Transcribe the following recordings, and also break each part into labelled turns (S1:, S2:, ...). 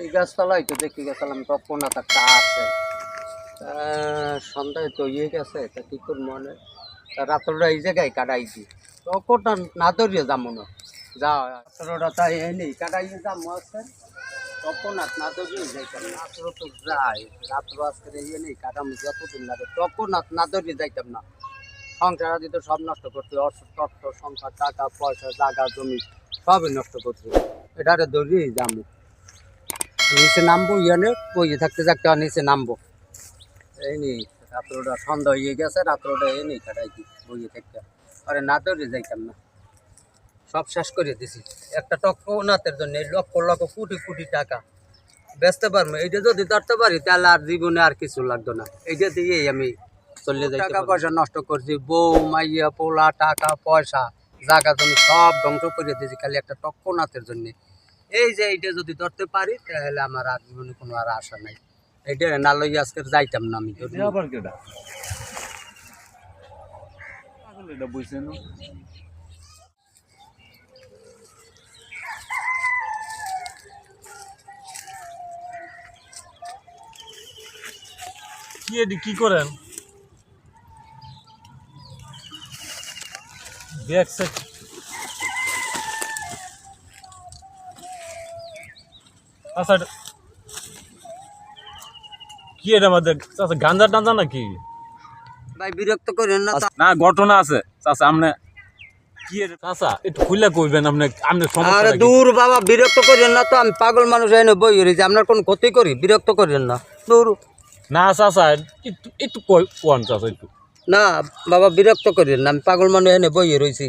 S1: এই গাছতলায় তো দেখি গেছিলাম তখন একটা আছে। সন্ধ্যায় তো ইয়ে গেছে, তা কি করব মনে? রাত্রটা এই জায়গায় কাটাই কাটাইছি তখন না ধরিয়ে যাব না। যা রাত্রটা তাই এনে কাটাইয়ে যাব আছে তখন আর না ধরিয়ে যাইতাম রাত্র তো যাই রাত্র ইয়ে নেই কাটামো যতদিন লাগে। তখন আর না ধরিয়ে যাইতাম না। সংসার আদি তো সব নষ্ট করতে অর্থ সংসার, টাকা, পয়সা জায়গা জমি, সবই নষ্ট করতে এটারে ধরিয়ে যাব। নিচে নামবো, ইয়ানে বইয়ে থাকতে থাকতে আর নিচে নামবো। এই নি, রাত্রটা সন্ধ্যা হয়ে গেছে, রাত্রটা এই নেই কাটাইছি, বইয়ে থাকতে। আরে না ধরে যাইতাম না। সব শেষ করে দিছি। একটা টক্ক ওনাতের জন্য লক্ষ লক্ষ কোটি কোটি টাকা। বেচতে পারব, এইটা যদি ধরতে পারি, তাহলে আর জীবনে আর কিছু লাগতো না। এইটা দিয়েই আমি চলে যাই টাকা পয়সা নষ্ট করছি, বউ, মাইয়া, পোলা, টাকা, পয়সা জায়গা জমি সব ধ্বংস করে দিয়েছি, খালি একটা টক্ক নাথের জন্য। এই যে এইটা যদি ধরতে পারি, তাহলে আমার আর জীবনে কোনো আর আশা নাই। এইটা না লই আজকে যাইতাম না আমি
S2: পাগল এটা কি কি করেন? দেখছে আচ্ছা কি এটা আমাদের? আচ্ছা গাঞ্জা টাঞ্জা নাকি?
S1: ভাই বিরক্ত করেন না
S2: না ঘটনা আছে। চাচা আপনি কি এটা? চাচা একটু খুলে কইবেন আপনি আপনি
S1: আরে দূর বাবা বিরক্ত করেন না তো আমি পাগল মানুষ এনে বই রয়েছি আপনার কোনো ক্ষতি করি বিরক্ত করেন না। দূর।
S2: না চাচা একটু একটু কই কোন চাচা একটু।
S1: না বাবা বিরক্ত করেন না আমি পাগল মানুষ এনে বই রয়েছি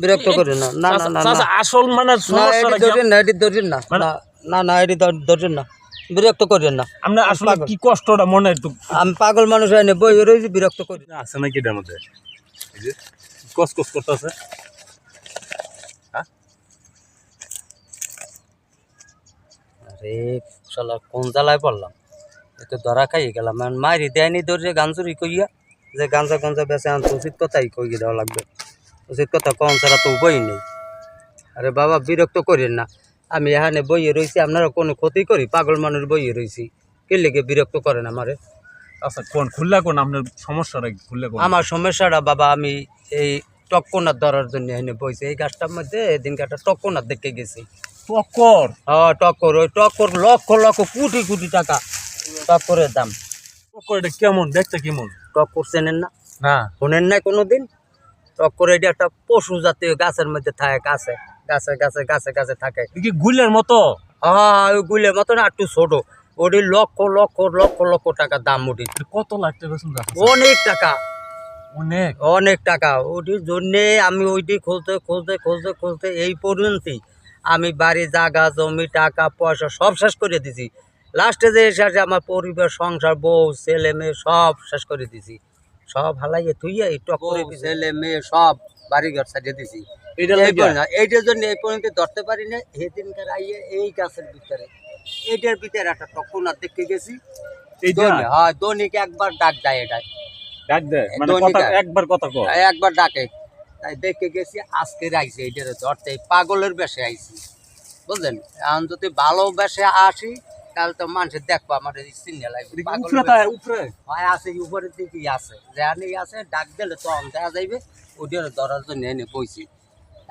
S1: বিরক্ত করেন না। না না না
S2: আসল মানে
S1: না
S2: সমস্যাটা
S1: এটি ধরেন না এটি ধরেন না
S2: মানে-
S1: না না না এটি ধর- ধরেন না। বিরক্ত করেন না।
S2: আপনি আসলে কি কষ্টটা মনে একটু
S1: আমি পাগল মানুষ এনে বই রয়েছি বিরক্ত করি। না।
S2: আছে নাকি এটার মধ্যে? এই কস কস করতেছে।
S1: আরে শালা কোন জ্বালায় পড়লাম? এ ধরা খাই গেলাম। মারি দেয়নি ধরে গান চুরি কইয়া যে গাঞ্জা গঞ্জা বেচে আনতো উচিত কথাই কই দেওয়া লাগবে। উচিত কথা কম ছাড়া তো উপায় নেই। আরে বাবা বিরক্ত করেন না। আমি এখানে বইয়ে রয়েছি আপনারা কোনো ক্ষতি করি পাগল মানুষ বইয়ে রয়েছি কে লেগে বিরক্ত করেন আমারে?
S2: আচ্ছা কোন খুললা কোন? আপনার সমস্যাটা খুললে কোন?
S1: আমার সমস্যাটা বাবা আমি এই টক্কনাথ ধরার জন্য এখানে বইছি। এই গাছটার মধ্যে এদিনকে একটা টক্কনাথ দেখে গেছি।
S2: টক্কর?
S1: হ্যাঁ টক্কর। ওই টক্কর লক্ষ লক্ষ কোটি কোটি টাকা টক্করের দাম।
S2: টক্কর এটা কেমন? দেখতে কেমন?
S1: টক্কর চেনেন না?
S2: না।
S1: শোনেন নাই কোনো দিন টক্কর এটা একটা পশু জাতীয় গাছের মধ্যে থাকে গাছে। গাছে গাছে গাছে গাছে থাকে।
S2: কি গুলের মতো?
S1: হ্যাঁ ওই গুলের মতন একটু ছোট। ওটি লক্ষ লক্ষ লক্ষ লক্ষ টাকা দাম ওটি।
S2: কত লাখ টাকা
S1: অনেক টাকা।
S2: অনেক?
S1: অনেক টাকা। ওটির জন্যে আমি ওইটি খুঁজতে খুঁজতে খুঁজতে খুঁজতে এই পর্যন্তই আমি বাড়ি জায়গা জমি টাকা পয়সা সব শেষ করে দিছি। লাস্টে যে এসে আছে আমার পরিবার সংসার বউ ছেলে মেয়ে সব শেষ করে দিছি। সব হালাইয়ে থুইয়া এই টক ছেলে মেয়ে সব বাড়ি ঘর সাজিয়ে দিছি।
S2: এটা
S1: এইটার জন্য এই পর্যন্ত ধরতে পারি না সেদিনকার আইয়ে এই গাছের ভিতরে। এইটার ভিতরে একটা টকুনা দেখতে গেছি। হ্যাঁ দৈনিক একবার ডাক দেয়
S2: মানে কথা একবার কথা কয়?
S1: একবার ডাকে। তাই দেখে গেছি আজকে আইসি এইটার ধরতে। পাগলের বেশে আইছি। বুঝলেন? এখন যদি ভালো বেশে আসি তাহলে তো মানুষের দেখব আমার এই চিনে লাগবে পাগল
S2: উপরে উপরে।
S1: হয় আছে উপরের দিকেই আছে। যেখানে আছে ডাক দিলে তো অন দেখা যাইবে। ওদের ধরার জন্য এনে বইছি।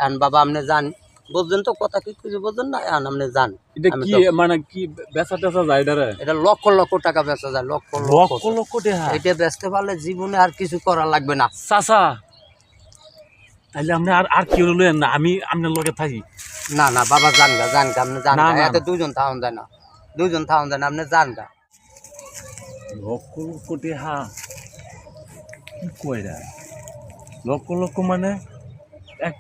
S1: এখন বাবা আপনি যান বুঝলেন তো কথা কি কিছু বুঝলেন না এখন আপনি যান।
S2: এটা কি মানে কি বেচা টেচা যায়
S1: এটা লক্ষ লক্ষ টাকা বেচা যায় লক্ষ
S2: লক্ষ
S1: লক্ষ
S2: লক্ষ টাকা?
S1: এটা বেচতে পারলে জীবনে আর কিছু করা লাগবে না।
S2: চাচা তাহলে আপনি আর আর কি হলো না? আমি আপনার লগে থাকি।
S1: না না বাবা জান গা জান গা আপনি জান
S2: না,
S1: এতে দুজন থাউন যায় না। দুজন থাউন যায় না আপনি জান গা।
S2: লক্ষ লক্ষ টাকা? কি কইরা? লক্ষ লক্ষ মানে এক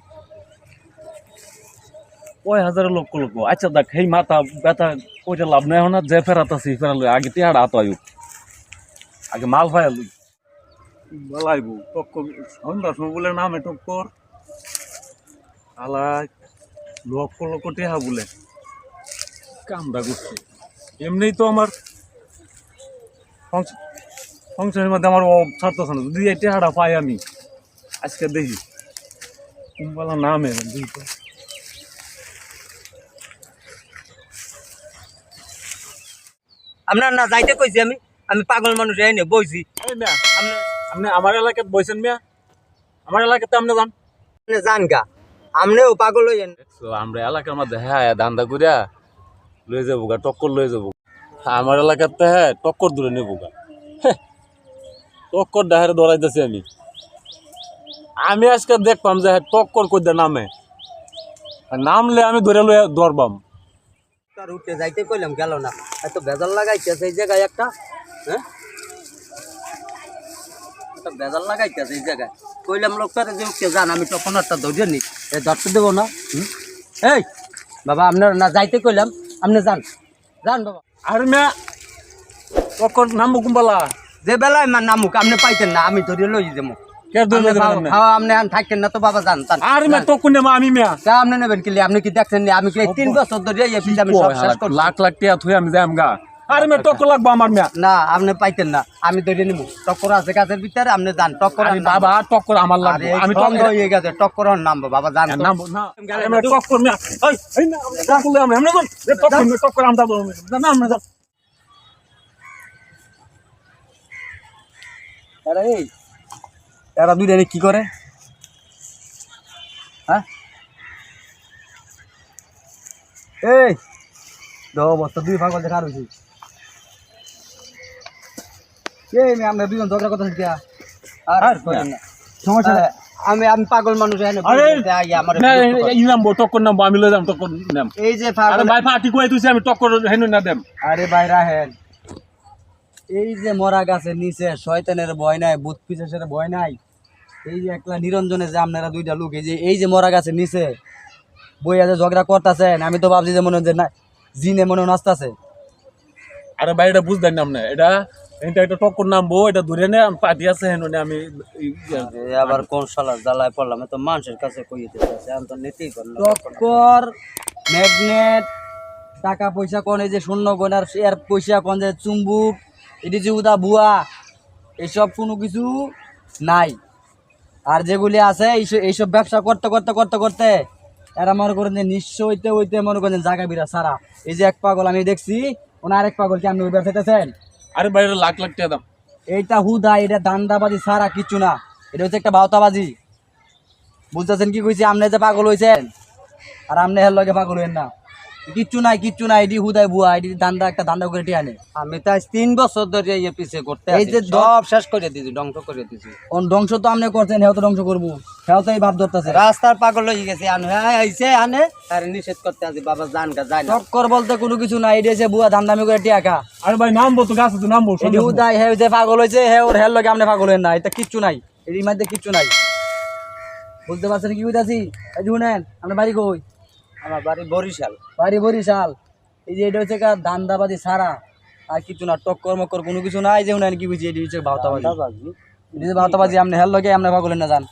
S2: কয় হাজার লক্ষ লক্ষ আচ্ছা দেখ, সেই মাথা ব্যথা কইটা লাভ নাই না যে ফেরাত আছে ফেরালো আগে টিহাড়া হাত আয়ু আগে মাল ফায়ালু বলাইব টক্কর সন্ধ্যার সময় বলে নামে টক্কর আলাই লক্ষ লক্ষ টেহা বলে কামড়া করছে। এমনিই তো আমার সংস- সংসারের মধ্যে আমার ছাড়তেছে না। যদি এই টেহাটা পাই আমি, আজকে দেখি। কুম্বালা নামে দেখি
S1: আপনার না যাইতে কইছি আমি আমি পাগল মানুষ এই নে বইছি।
S2: এই মিয়া
S1: আপনি
S2: আপনি আমার এলাকাত বইছেন মিয়া? আমার এলাকাতে আপনি যান।
S1: আপনি যান গা আপনিও পাগল হইয়েন।
S2: দেখছ আমরা এলাকার মধ্যে হ্যাঁ ধান্দা করিয়া লয়ে যাব গা টক্কর লয়ে যাব আমার এলাকাতে হ্যাঁ টক্কর দূরে নেব গা। হ্যাঁ, টক্কর ডাহারে দৌড়াইতেছি আমি। আমি আজকে দেখলাম যে হ্যাঁ টক্কর কই দে নামে নামলে আমি ধরে লয়ে দৌড়বাম
S1: উঠে যাইতে কইলাম গেল না। এত বেজাল লাগাইতেছে এই জায়গায় একটা হ্যাঁ? একটা বেজাল লাগাইতেছে এই জায়গায়। কইলাম লোকটারে যে উঠে যান আমি তখন একটা ধৈর্য নি এ ধরতে দেবো না হুম? এই বাবা আপনার না যাইতে কইলাম আপনি যান। যান বাবা।
S2: আর মিয়া টক্কর নামুক বলা।
S1: যে বেলায় নামুক আপনি পাইতেন না আমি ধরে লই
S2: যাবেন আপনি?
S1: নেবেন কি আপনি কি দেখছেন আমি কি তিন বছর ধরে
S2: লাখ লাখ থুই আমি যাই আরে টক্কর লাগবো আমার মিয়া।
S1: না আপনি পাইতেন না। আমি ধরে নিব টক্কর আছে গাছের ভিতরে আপনি যান। টক্কর
S2: আরে বাবা টক্কর আমার
S1: আরে
S2: লাগবে। আমি
S1: আমি টঙ্গ
S2: টক্কর
S1: হয়ে গেছে টক্কর নামবো বাবা জান তো।
S2: নামবো না। আমরা টক্কর মিয়া। এই এই না টক্কর আমরা আমরা টক্কর মিয়া টক্কর আমরা না আমরা যাব
S1: আরে এই এরা দুইটা কি করে? হ্যাঁ? এই দশ বছর দুই পাগল দেখা রয়েছি এই মেয়ে আমরা দুজন ঝগড়া কথা শিখা আর।
S2: সমস্যা
S1: আমি আমি পাগল মানুষ
S2: টক্কর নামবো আমি যাম টক্কর নাম।
S1: এই যে
S2: ভাই ফাটি আমি টক্কর হেনু না দেম।
S1: আরে ভাই রাহেন এই যে মরা গাছের নিচে শয়তানের ভয় নাই ভূত পিছাসের ভয় নাই এই যে একলা নিরঞ্জনে যে আপনারা দুইটা লোক এই যে এই যে মরা গাছের নিচে বই আছে ঝগড়া করতেছেন আমি তো ভাবছি যে মনে যে না জিনে মনে নাচতাছে।
S2: আরে ভাই এটা বুঝতেন না এটা এটা একটা টক্কর নামবো এটা ধরে নে আমি পার্টি আছে হেনু আমি
S1: আবার কোন শালা জ্বালায় পড়লাম তো মানুষের কাছে কইতে আছে আমি তো নিতেই পারলাম টক্কর। ম্যাগনেট টাকা পয়সা কোন এই যে শূন্য গোনার শেয়ার পয়সা কোন যে চুম্বুক এটি উদা বুয়া। এসব কোনো কিছু নাই। আর যেগুলি আছে এইসব ব্যবসা করতে করতে করতে করতে এরা মনে করেন যে নিঃস্ব হইতে হইতে মনে করেন জায়গা বিরা সারা। এই যে এক পাগল আমি দেখছি ওনার আরেক পাগল কি আপনি ওই ব্যবসাতেছেন
S2: আরে ভাই এটা লাখ লাখ টাকা দাম।
S1: এইটা হুদা এটা দান্দাবাজি সারা কিছু না। এটা হচ্ছে একটা বাউতাবাজি বুঝতেছেন কি কইছি? আপনি যে পাগল হইছেন আর আপনি হের লগে পাগল হইেন না। কিচ্ছু নাই কিচ্ছু নাই এটি হুদায় বুয়া এটি দান্দা একটা দান্দা করে টিয়া আনে। আমি তাই তিন বছর ধরে এই পিছে করতে এই যে সব শেষ করে দিছি ধ্বংস করে দিছি কোন ধ্বংস তো আপনি করছেন হেও তো ধ্বংস করব। হেও তো এই ভাব ধরতেছে। রাস্তার পাগল হয়ে গেছে আনে। হ্যাঁ আইছে আনে। আর নিষেধ করতে আছে বাবা জান গা যায় চক্কর বলতে কোনো কিছু নাই এটি হচ্ছে বুয়া দান্দামি করে টিয়া খা
S2: আরে ভাই নামবো তো গাছে তো নামবো
S1: এটি উদাই হে যে পাগল হয়েছে হে ওর হের লগে আপনি পাগল হয়েন না এটা কিচ্ছু নাই এটির মধ্যে কিচ্ছু নাই। বুঝতে পারছেন কি বুঝাছি এই শুনেন আপনার বাড়ি কই? আমার বাড়ি বরিশাল। বাড়ি বরিশাল। এই যে এটা হচ্ছে কা দান্দাবাজি সারা আর কিছু না টক্কর মক্কর কোনো কিছু নাই যে উনান কি বুঝি এটি হচ্ছে ভাওতাবাজি। এটি যে ভাওতাবাজি আপনি হের লগে আপনি পাগল হইন না যান।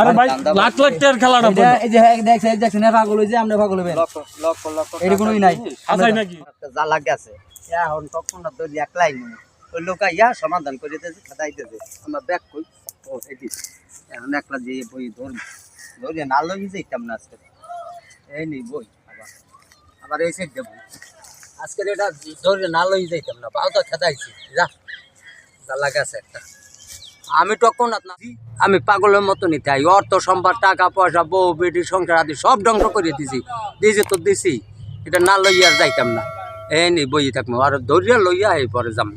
S2: আরে ভাই লাখ লাখ টাকার খেলাটা
S1: এই যে দেখছেন এই দেখছেন পাগল হয়েছে আপনি পাগল হইবেন। এটি কোনোই নাই।
S2: আসাই নাকি
S1: জ্বালা গেছে। এখন তখন না তোর একলাই ওই লোক ইয়া সমাধান করে দিতেছে আমার ব্যাগ কই ও এটি এখন একলা যে বই ধর ধরে না লই না আজকে। এই নেই বই আবার আবার এই দেবো। আজকে এটা ধরে না লই যেতাম না তো খাতাইছি যা জ্বালা গেছে একটা। আমি তখন আমি পাগলের মতো নিতে আই অর্থ, সম্পদ, টাকা, পয়সা, বউ, বেটি, সংসার আদি সব ধ্বংস করে দিছি। দিয়েছে তো দিছি, এটা না লইয়া যাইতাম না। এই নি বই থাকব, আর ধরিয়া লইয়া এই পরে যাম।